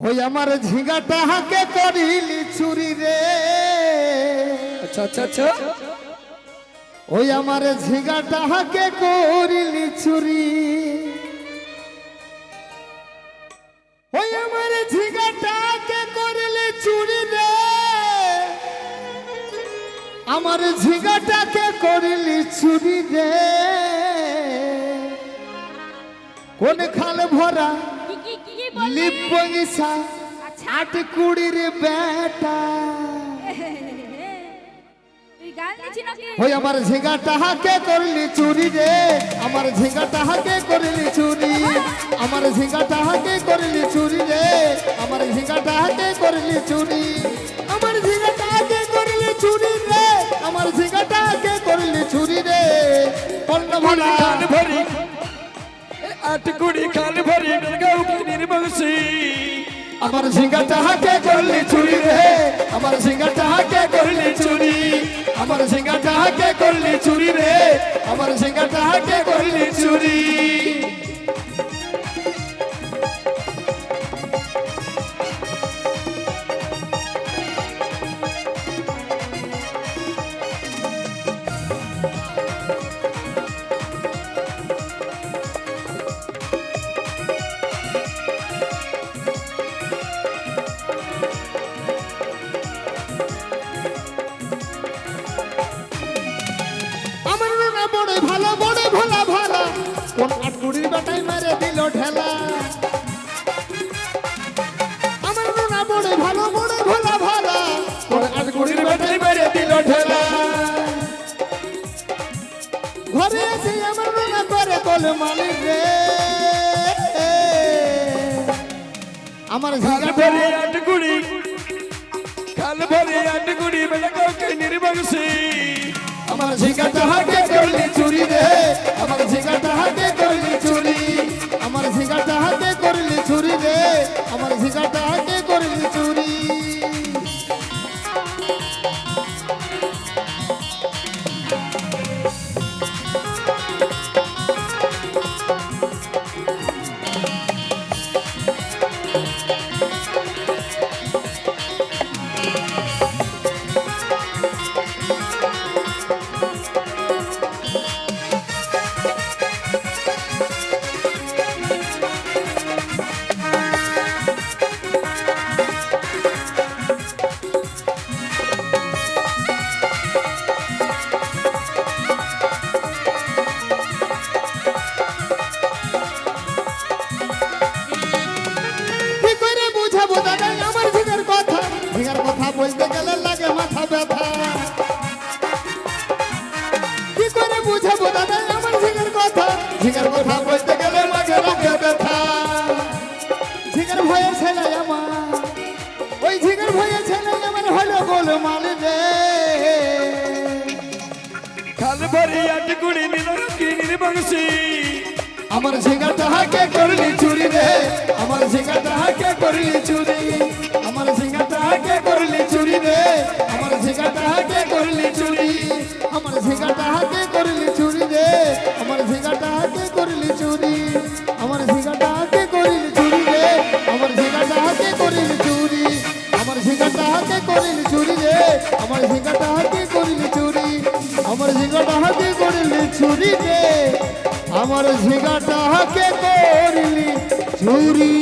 ওই আমার ঝিঙ্গাটা হাকে করিলি চুরি রে। আচ্ছা আচ্ছা আচ্ছা। ওই আমার ঝিঙ্গাটা হাকে করিলি চুরি ওই আমার ঝিঙ্গাটা হাকে করিলি চুরি রে। আমার ঝিঙ্গাটাকে করিলি চুরি রে। কোন খাল ভরা কি কি কি কি বললি? লিপ বগিসা আচ্ছা আট কুড়ির বেটা ওই আমার ঝিঙ্গা টাহাকে করলি চুরি রে। আমার ঝিঙ্গা টাহাকে করলি চুরি। আমার ঝিঙ্গা টাহাকে করলি চুরি রে। আমার ঝিঙ্গা টাহাকে করলি চুরি। আমার ঝিঙ্গা টাহাকে করলি চুরি রে। আমার ঝিঙ্গা টাহাকে করলি চুরি রে। পণ্য ভরা। খান ভরি আট কুড়ি খান ভরি গাও নির্বংশী। আমার ঝিঙ্গা চাহাকে করলি চুরি রে। আমার ঝিঙ্গা চাহাকে করলি চুরি। আমার ঝিঙ্গা চাহাকে করলি চুরি রে। আমার ঝিঙ্গা চাহাকে করলি আমার রুনা বড় ভালো, বড় ভোলা ভালা। কোন আটকুড়ির বেটাই মেরে দিল ঠেলা আমার রুনা বড় ভালো, বড় ভোলা ভালা। কোন আটকুড়ির বেটাই মেরে দিল ঠেলা ঘরে এসে খান ভরি আট বলতে গেলে লাগে মাথা ব্যথা। কি করে বুঝাবো দাদা আমার ঝিঙ্গার কথা? ঝিঙ্গার কথা বলতে গেলে লাগে লাগে ব্যথা। ঝিঙ্গার ভয়ে ছেলে আমার ওই ঝিঙ্গার ভয়ে ছেলে আমার হলো গোল মাল রে। খান ভরি আট কুড়ি নির্বংশী আমার ঝিঙ্গাটা হাকে করলি চুরি রে। আমার ঝিঙ্গাটা হাকে করলি চুরি রে। আমার ঝিঙ্গাটা হাকে করলি চুরি। আমার ঝিঙ্গাটা হাকে করলি চুরি রে। আমার ঝিঙ্গাটা হাকে করলি চুরি। আমার ঝিঙ্গাটা হাকে করলি চুরি রে। আমার ঝিঙ্গাটা হাকে করলি চুরি। আমার ঝিঙ্গাটা হাকে করলি চুরি রে। আমার ঝিঙ্গাটা হাকে করলি চুরি।